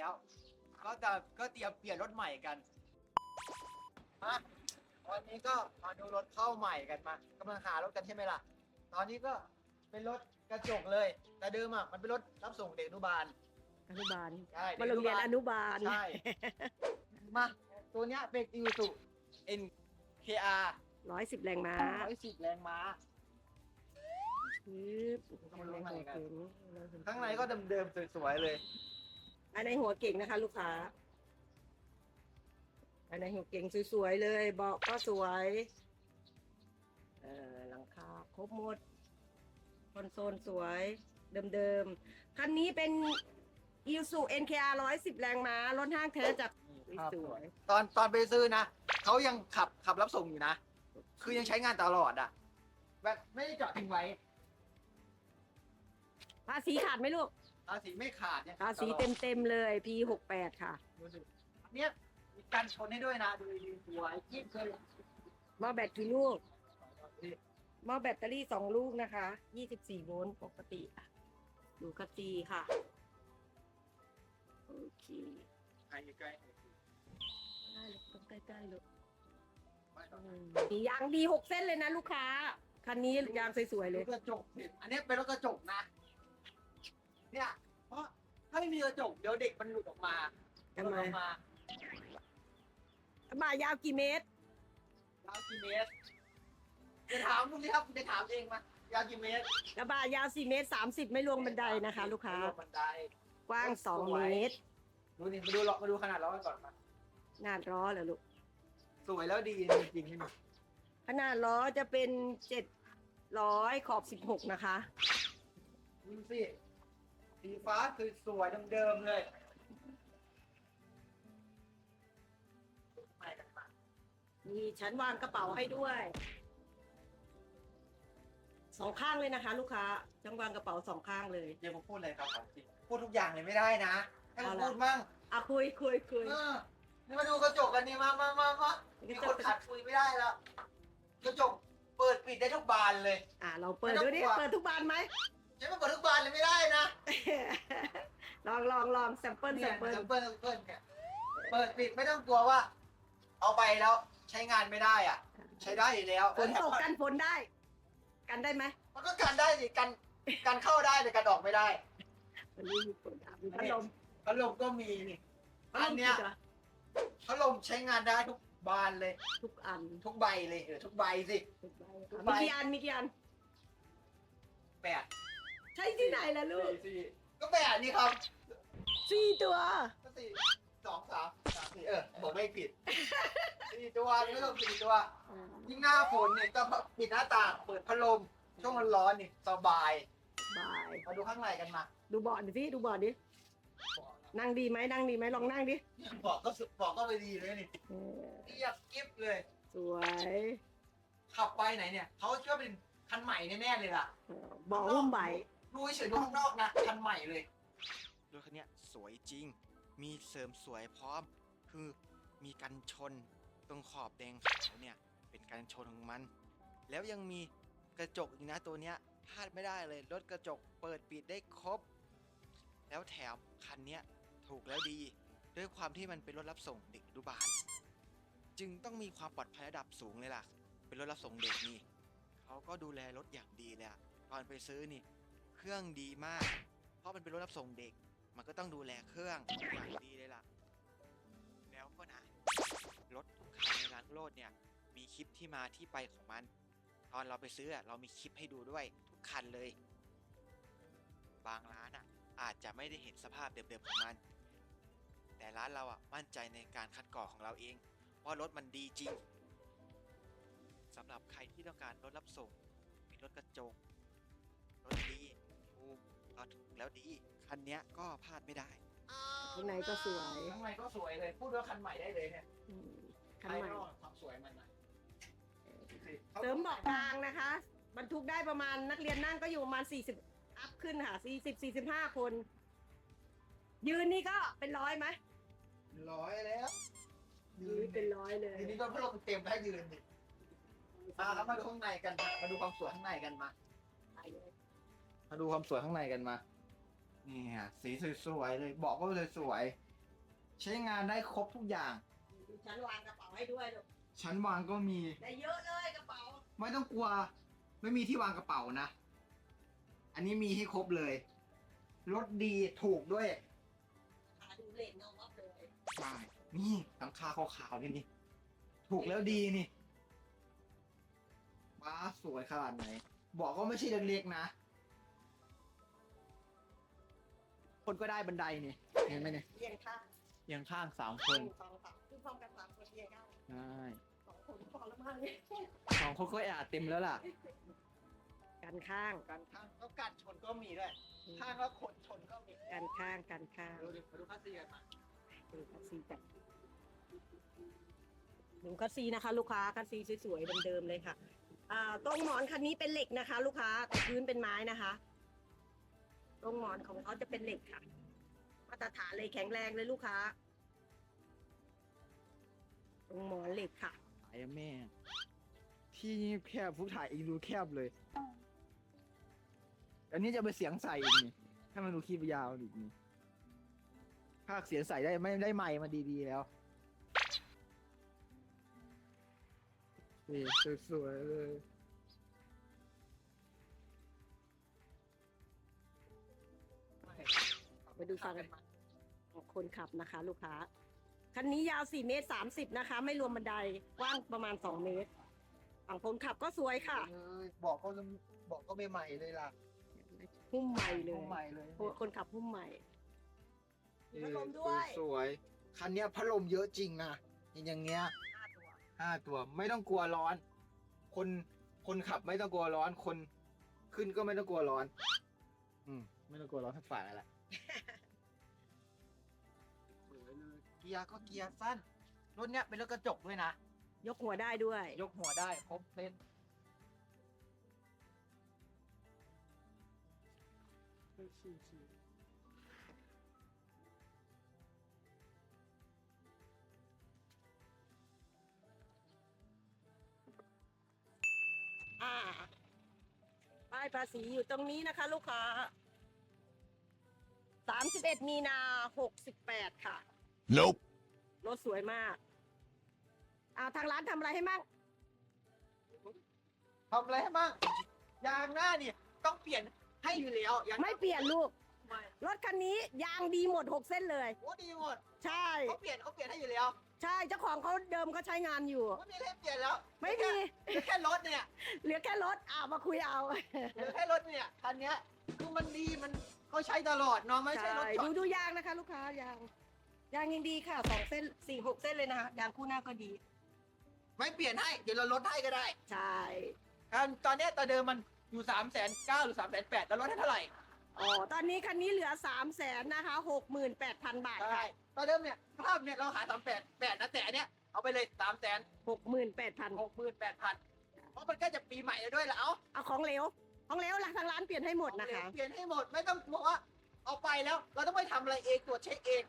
แล้ว ก็จะก็เตรียมเปลี่ยนรถใหม่กันมาวันนี้ก็มาดูรถเข้าใหม่กันมากำลังหารถกันใช่ไหมล่ะ ตอนนี้ก็เป็นรถกระจกเลย แต่เดิมอะมันเป็นรถรับส่งเด็กอนุบาลอนุบาลใช่มาโรงเรียนอนุบาลใช่มาตัวเนี้ยเป็นอิวสุ NKR ร้อยสิบแรงม้า110แรงม้าปึ๊บมาลงไหนกันเก่งข้างในก็เดิมๆสวยๆเลย อันในหัวเก่งนะคะ ลูกค้า อันในหัวเก่งสวยๆเลยเบาะก็สวย เออหลังคาครบหมด คอนโซลสวยเดิมๆ คันนี้เป็น i s u NKR 110แรงม้ารถห้างแท้จากสวยตอนตอนไปซื้อนะเขายังขับขับรับส่งอยู่นะ คือยังใช้งานตลอดอะ แบบไม่ได้จอดทิ้งไว้ภาษีขาดไหมลูก ภาษีไม่ขาดเนี่ยภาษีเต็มๆเลย P68 ค่ะ ดูสิอันเนี้ยมีการชนให้ด้วยนะดูดีสวยยิ่งเคยหม้อแบตกี่ลูก หม้อแบตเตอรี่สองลูกนะคะ24โวลต์ปกติอะดูกระจีค่ะ โอเคใกล้ใกล้ได้เลยต้องใกล้ๆเลยไม่ต้องมียางดีหกเส้นเลยนะลูกค้า คันนี้ยางสวยๆเลรยถกระจกสิอันเนี้ยเป็นรถกระจกนะ เนี่ย เพราะถ้าไม่มีกระจกเดี๋ยวเด็กมันหลุดออกมาทำไม หลุดออกมาบ่ายาวกี่เมตร ยาวกี่เมตรจะถามดูสิครับจะถามเองมายาวกี่เมตรกระบะยาว4เมตร30ไม่รวมบันไดนะคะ ลูกค้าไม่รวมบันไดกว้าง2เมตรดูนี่มาดูล้อมาดูขนาดล้อกันก่อนมาหน้าล้อเหรอลูกสวยแล้วดีจริงๆนี่มันขนาดล้อจะเป็น700ขอบ16นะคะดูสิ สีฟ้าคือสวยเดิมๆเลยไม่กันมามีชั้นวางกระเป๋าให้ด้วย สองข้างเลยนะคะ ลูกค้าชั้นวางกระเป๋าสองข้างเลยเดี๋ยวผมพูดเลยครับจริงพูดทุกอย่างเลยไม่ได้นะให้ผมเอาละพูดบ้างอะคุยคุยคุยเออนี่มาดูกระจกกันนี่มามามามามีคนขัดคุยไม่ได้แล้วกระจกเปิดปิดได้ทุกบานเลย อะเราเปิดไม่ต้ดูองดิกลัวเปิดทุกบานไหม ใช้มาเปิดทุกบานเลยไม่ได้นะลองลองลองแซมเปิลแซเนี่ยมเปิลแซมเปิลแซมเปิลเนี่ยเปิดปิดไม่ต้องกลัวว่า เอาไปแล้วใช้งานไม่ได้อะ ใช้ได้อยู่แล้วฝนตกกันฝนได้ กันได้ไหมมันก็กันได้สิกันกันเข้าได้แต่กันออกไม่ได้วันนี้มีฝนอะมีพัดลมพัดลมก็มีนี่พัดลอัมนเนี้ยกี่ตัวพัดลมใช้งานได้ทุกบานเลย ทุกอันทุกใบเลยเออทุกใบสิทุกใบทุกใบมีกี่อันมีกี่อันแปด ใช่ที่ไหนล่ะลูกสี่สี่ก็แปดนี่ครับสี่ตัว ก็สี่สองสามสามสี่เออบอกไม่ผิดสี่ตัวไม่ต้องสี่ตัว ยิ่งหน้าฝนเนี่ยก็ปิดหน้าต่างเปิดพัดลมช่วงร้อนๆนี่สบายบายมาดูข้างในกันมาดูบอร์ดดิสิดูบอร์ดดินั่งดีไหมนั่งดีไหมลองนั่งดิบอกก็สุดบอกก็ไปดีเลยนี่เออเรียบกิ๊บเลย สวยขับไปไหนเนี่ยเขาเชื่อเป็นคันใหม่แน่ๆเลยล่ะเออบอกหุ้มใบ ดูเฉยๆดูข้างนอกนะคันใหม่เลยรถคันเนี้ยสวยจริง มีเสริมสวยพร้อม คือมีกันชนตรงขอบแดงขาวเนี่ย เป็นการชนของมัน แล้วยังมีกระจกอีกนะตัวเนี้ยพลาดไม่ได้เลยรถกระจกเปิดปิดได้ครบ แล้วแถมคันเนี้ยถูกแล้วดี ด้วยความที่มันเป็นรถรับส่งเด็กอนุบาล จึงต้องมีความปลอดภัยระดับสูงเลยล่ะ เป็นรถรับส่งเด็กนี่เขาก็ดูแลรถอย่างดีเลยอะตอนไปซื้อนี่ เครื่องดีมาก เพราะมันเป็นรถรับส่งเด็ก มันก็ต้องดูแลเครื่องอย่างดีเลยล่ะ แล้วก็นะ รถทุกคันในร้านโลดเนี่ย มีคลิปที่มาที่ไปของมัน ตอนเราไปซื้ออะเรามีคลิปให้ดูด้วยทุกคันเลย บางร้านอะ อาจจะไม่ได้เห็นสภาพเดิมๆของมัน แต่ร้านเราอะมั่นใจในการคัดกรองของเราเอง ว่ารถมันดีจริงสำหรับใครที่ต้องการรถรับส่ง มีรถกระจกรถดี กก็ถูกแล้วดี คันเนี้ยก็พลาดไม่ได้ ข้างในก็สวยข้างในก็สวยเลย พูดว่าคันใหม่ได้เลยเนี่ยอืมคันภายใหม่นอกความสวยมันนะเสริมเบาะกลางนะคะ บรรทุกได้ประมาณนักเรียนนั่งก็อยู่ประมาณ 40 อัพขึ้นค่ะ 40 45 คน ยืนนี่ก็เป็นร้อยไหมร้อยแล้วยืนเป็นร้อยเลยทีนี้ก็พัดลมเต็มได้ยืนดิมาครับมาดูข้างในกันมาดูความสวยข้างในกันมา มาดูความสวยข้างในกันมา นี่ฮะสีสวยๆเลยบอกก็สวยๆใช้งานได้ครบทุกอย่างฉันวางกระเป๋าให้ด้วยลูกชั้นวางก็มี ได้เยอะเลยกระเป๋า ไม่ต้องกลัว ไม่มีที่วางกระเป๋านะ อันนี้มีให้ครบเลยรถดีถูกด้วยหาดูเลนเงาวับเลยใช่นี่หลังคาขาวๆนี่นี่ถูกแล้วดีนี่บ้าสวยขนาดไหนบอกก็ไม่ใช่เล็กๆนะ คนก็ได้บันไดนี่เห็นไหมเนี่ยเรียงข้างเอียงข้างสามคหนนึ่งสองสามคือพร้อมกันสามคนเรียงข้างใช่สองคนพอแล้วมั้งเนี่ยสองคนก็อาจเต็มแล้วล่ะ กันข้าง การข้างก็การชนก็มีด้วย ข้างแล้วคนชนก็มีกันข้าง กันข้างดูดิมาดูค่าซีกันมาดูคัสซีกันดูคัสซีนะคะ ลูกค้าคัสซีสวยๆเดิมๆเลยค่ะอ่าตรงหมอนคันนี้เป็นเหล็กนะคะ ลูกค้าแต่พื้นเป็นไม้นะคะ ตรงหมอนของเขาจะเป็นเหล็กค่ะ มาตรฐานเลยแข็งแรงเลยลูกค้า ตรงหมอนเหล็กค่ะถ่ายแม่ที่นี่แคบฟุกถ่ายอีกดูแคบเลย อันนี้จะไปเสียงใส่อีกนี่ถ้ามันดูคลิปยาวอีกนี่ภาคเสียงใส่ได้ไม่ได้ไมค์มาดีๆแล้วนี่สวยๆเลย ไปดูฟังของคนขับนะคะ ลูกค้า คันนี้ยาว 4 เมตร 30 นะคะ ไม่รวมบันไดกว้างประมาณ 2 เมตร ฝั่งคนขับก็สวยค่ะเอ้ยบอกก็บอกก็ไม่ใหม่เลยล่ะหุ้มใหม่เลย ใหม่เลยคนขับหุ้มใหม่เออพัดลมด้วย สวยๆคันเนี้ยพัดลมเยอะจริงนะอย่างเงี้ยห้าตัวไม่ต้องกลัวร้อน คนคนขับไม่ต้องกลัวร้อนคนขึ้นก็ไม่ต้องกลัวร้อน อืม ไม่ต้องกลัวร้อนทั้งฝ่ายนั่นแหละสวยเลยเกียร์ก็เกียร์สั้นรถเนี้ยเป็นรถกระจกด้วยนะ ยกหัวได้ด้วย ยกหัวได้ครบเส้นๆอ่าป้ายภาษีอยู่ตรงนี้นะคะ ลูกค้า 31 มีนา 68 ค่ะ Nope. รถสวยมากอ่าทางร้านทำอะไรให้มั่งทำอะไรให้บ้างยางหน้านี่ต้องเปลี่ยนให้อยู่แล้วยางไม่เปลี่ยนลูก ไม่รถคันนี้ยางดีหมด 6 เส้นเลย โอ้ดีหมดใช่ เขาเปลี่ยนเขาเปลี่ยนให้อยู่แล้วใช่เจ้าของเขาเดิมเขาใช้งานอยู่ ไม่มีอะไรให้เปลี่ยนแล้วไม่มีเหลือแค่รถเนี่ยเหลือแค่รถอ่ามาคุยเอาเหลือแค่รถเนี่ยคันเนี้ยคือมันดีมันเขาใช้ตลอดเนาะไม่ใช่ใช่รถจอดูดดูยางนะคะ ลูกค้ายาง ยางยังดีค่ะสองเส้นสี่หกเส้นเลยนะคะยางคู่หน้าก็ดี ไม่เปลี่ยนให้ เดี๋ยวเราลดให้ก็ได้ใช่อันตอนเนี้ยตอนเดิมมันอยู่สามแสนเก้าหรือสามแสนแปดแล้วลดให้เท่าไหร่อ๋อตอนนี้คันนี้เหลือสามแสนนะคะหกหมื่นแปดพันบาทใช่ค่ะตอนเดิมเนี่ยภาพเนี่ยเราหาสามแปดแปดนะแต่อันเนี้ยเอาไปเลยสามแสนหกหมื่นแปดพันหกหมื่นแปดพันเพราะมันใกล้จะปีใหม่แล้วด้วยแล้วเอาเอาของเหลวของเหลวละทางร้านเปลี่ยนให้หมดนะคะ เปลี่ยนให้หมดไม่ต้องบอกว่าเอาไปแล้ว เราต้องไปทำอะไรเองตรวจเช็คเอง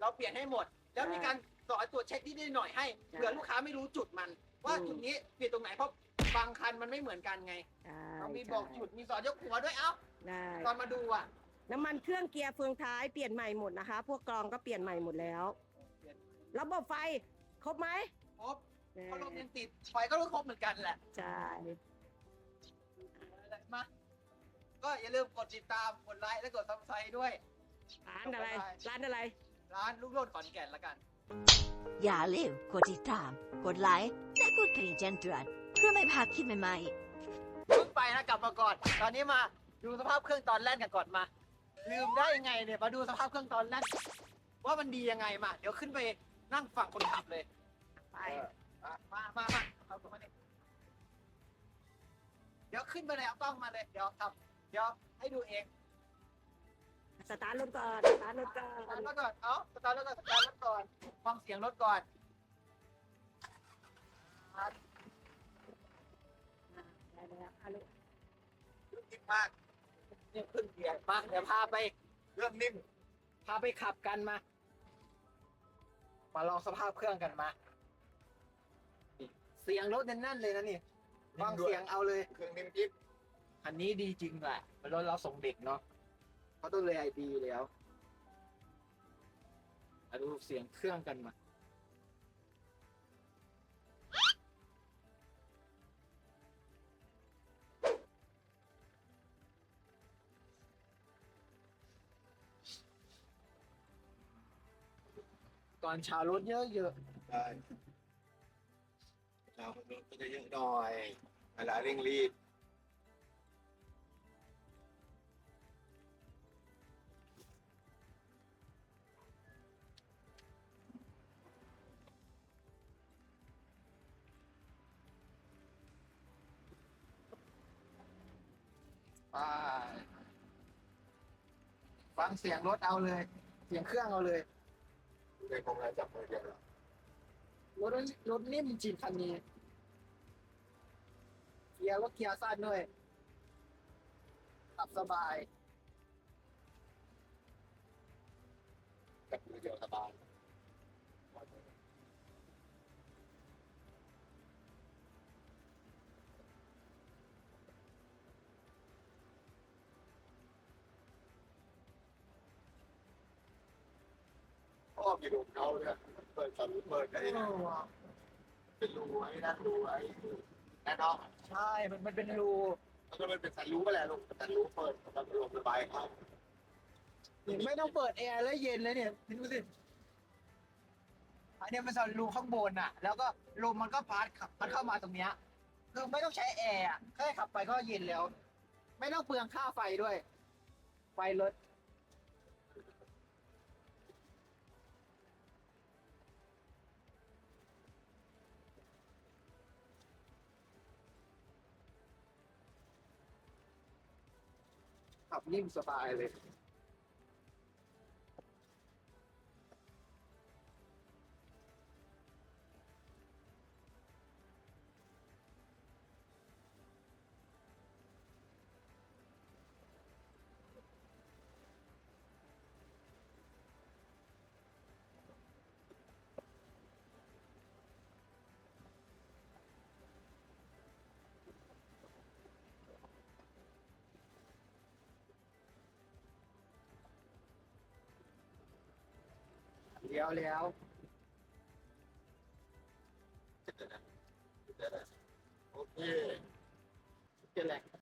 เราเปลี่ยนให้หมด แล้วมีการสอนตรวจเช็คนิดๆหน่อยๆให้ใช่เผื่อลูกค้าไม่รู้จุดมัน ว่าอืมจุดนี้เปลี่ยนตรงไหนเพราะบางคันมันไม่เหมือนกันไงใช่เรามีบอกจุดมีสอนยกหัวด้วยเอ้าได้ตอนมาดูอะน้ำมันเครื่องเกียร์เฟืองท้ายเปลี่ยนใหม่หมดนะคะ พวกกรองก็เปลี่ยนใหม่หมดแล้วเปลี่ยนระบบไฟครบไหมครบพัดลมยังติดไฟก็รู้ครบเหมือนกันแหละใช่มาก็อย่าลืมกดติดตามกดไลค์และกดซับสไครต์ด้วยร้านอะไร ร้านอะไร ร้านลูกโลดขอนแก่นละกัน อย่าลืมกดติดตาม กดไลค์และกดกระดิ่งแจ้งเตือนเพื่อไม่พลาดคลิปใหม่ๆเพิ่งไปนะกลับมาก่อน ตอนนี้มาดูสภาพเครื่องตอนแรกกันก่อนมา ลืมได้ยังไงเนี่ยมาดูสภาพเครื่องตอนแรกว่ามันดียังไงมา เดี๋ยวขึ้นไปนั่งฝั่งคนขับเลย ไปเออมามามาเอาตัวมาเนี่ยเดี๋ยวขึ้นไปเลยเอากล้องมาเลย เดี๋ยวครับเดี๋ยวให้ดูเองสตาร์ทรถก่อน สตาร์ทรถก่อสตา ร์ทรถก่อน เอาสตาร์ทรถก่อนสตาร์ทรถก่อน ฟังเสียงรถก่อนได้แล้วอะลูกนิ่มมากนิ่มขึ้นเกียร์มากเดี๋ยวพาไป เรื่องนิ่ม พาไปขับกันมา มาลองสภาพเครื่องกันมา เสียงรถแน่นๆเลยนะนี่ ฟังเสียงเอาเลย เครื่องนิ่มกิ๊บอันนี้ดีจริงแหละเป็นรถเราส่งเด็กเนาะเขาต้องเลยไอดีแล้ว ดูเสียงเครื่องกันมาตอนชารถเยอะเยอะได้เรารถก็จะเยอะหน่อยเวลาเร่งรีบ ฟังเสียงรถเอาเลย เสียงเครื่องเอาเลยในพวงมาลัยจับมือเดียวเหรอรถรถนิ่มจริงคันนี้ เกียร์ก็เกียร์สั้นด้วยขับสบาย จับมือเดียวสบาย ชอบอยู่ตรงเขาเนี่ยเปิดสวิตช์เปิดไอ้นะเป็นรูไอ้นั่นรูไอ้นั่นเนใช่ มันมันเป็นรูแล้วก็มันเป็นสันรูไปแหละลูกสันรูเปิดสำหรับลมระบายเขานี่ไม่ต้องเปิดแอร์แล้วเย็นเลยเนี่ยดูสิอันนี้มันสอนรูข้างบนอะ แล้วก็ลมมันก็พัดขับพัดเข้ามาตรงเนี้ยคือไม่ต้องใช้แอร์แค่ขับไปก็เย็นแล้ว ไม่ต้องเปลืองค่าไฟด้วย ไฟรถ ขับนิ่มสบายเลย ลี้ยวแล้วโอเคเป็นแหละ